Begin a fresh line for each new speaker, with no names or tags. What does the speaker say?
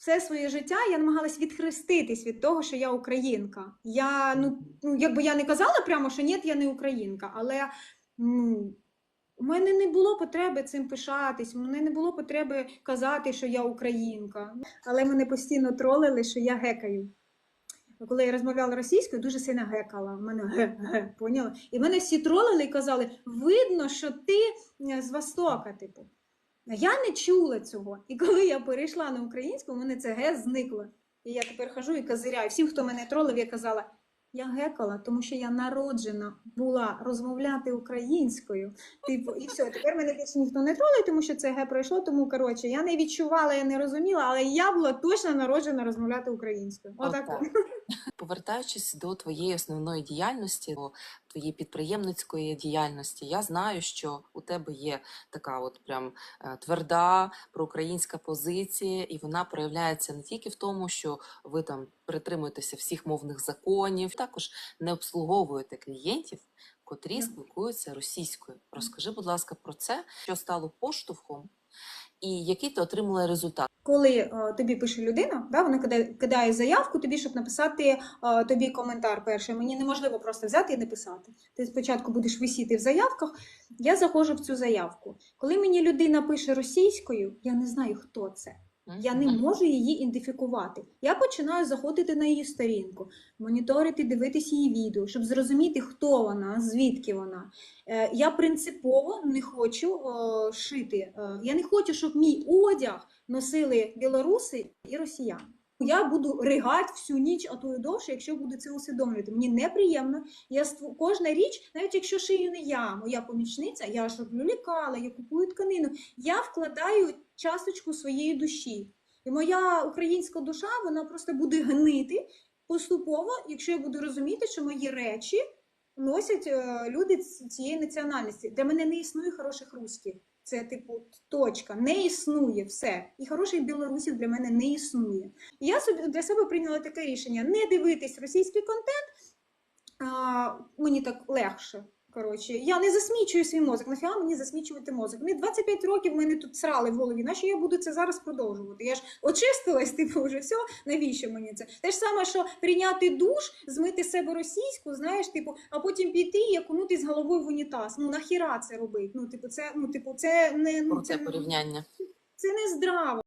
все своє життя я намагалась відхреститись від того, що я українка. Я, ну, ну якби я не казала прямо, що ні, я не українка, але ну, у мене не було потреби цим пишатись, у мене не було потреби казати, що я українка. Але мене постійно тролили, що я гекаю. Коли я розмовляла російською, дуже сильно гекала. У мене поняла? І мене всі тролили і казали: видно, що ти з Востока, типу. Я не чула цього. І коли я перейшла на українську, у мене це ге зникло. І я тепер хожу і козиряю. Всім, хто мене тролив, я казала. Я гекала, тому що я народжена була розмовляти українською. Типу, і все, тепер мене більше ніхто не тролить, тому що це ге пройшло. Тому коротше, я не відчувала, я не розуміла, але я була точно народжена розмовляти українською. Отак.
Отак. Повертаючись до твоєї основної діяльності, до твоєї підприємницької діяльності, я знаю, що у тебе є така от прям е, тверда проукраїнська позиція, і вона проявляється не тільки в тому, що ви там притримуєтеся всіх мовних законів, також не обслуговуєте клієнтів, котрі спілкуються російською. Розкажи, будь ласка, про це, що стало поштовхом, і який ти отримала результат.
Коли е, тобі пише людина, да, вона кидає, кидає заявку тобі, щоб написати е, тобі коментар перший. Мені неможливо просто взяти і написати. Ти спочатку будеш висіти в заявках. Я заходжу в цю заявку. Коли мені людина пише російською, я не знаю, хто це. Я не можу її ідентифікувати. Я починаю заходити на її сторінку, моніторити, дивитися її відео, щоб зрозуміти, хто вона, звідки вона. Е, Я принципово не хочу шити. е, Я не хочу, щоб мій одяг носили білоруси і росіяни. Я буду ригати всю ніч, а то й довше, якщо буду це усвідомлювати. Мені неприємно. Я ству- кожна річ, навіть якщо шию не я, моя помічниця, я ж роблю лікала, я купую тканину. Я вкладаю часточку своєї душі. І моя українська душа вона просто буде гнити поступово, якщо я буду розуміти, що мої речі носять е, люди цієї національності. Для мене не існує хороших русських. Це типу точка, не існує все. І хороших білорусів для мене не існує. Я собі для себе прийняла таке рішення: не дивитись російський контент. А, мені так легше. Коротше, я не засмічую свій мозок. Нафіга мені засмічувати мозок? Мені 25 років мене тут срали в голові. Нащо я буду це зараз продовжувати? Я ж очистилась, типу, вже все. Навіщо мені це? Те ж саме, що прийняти душ, змити себе російську, знаєш, типу, а потім піти і окунутись головою в унітаз. Ну нахіра це робить? Ну, типу, це ну, типу, це не ну,
це
це,
порівняння.
це не здраво.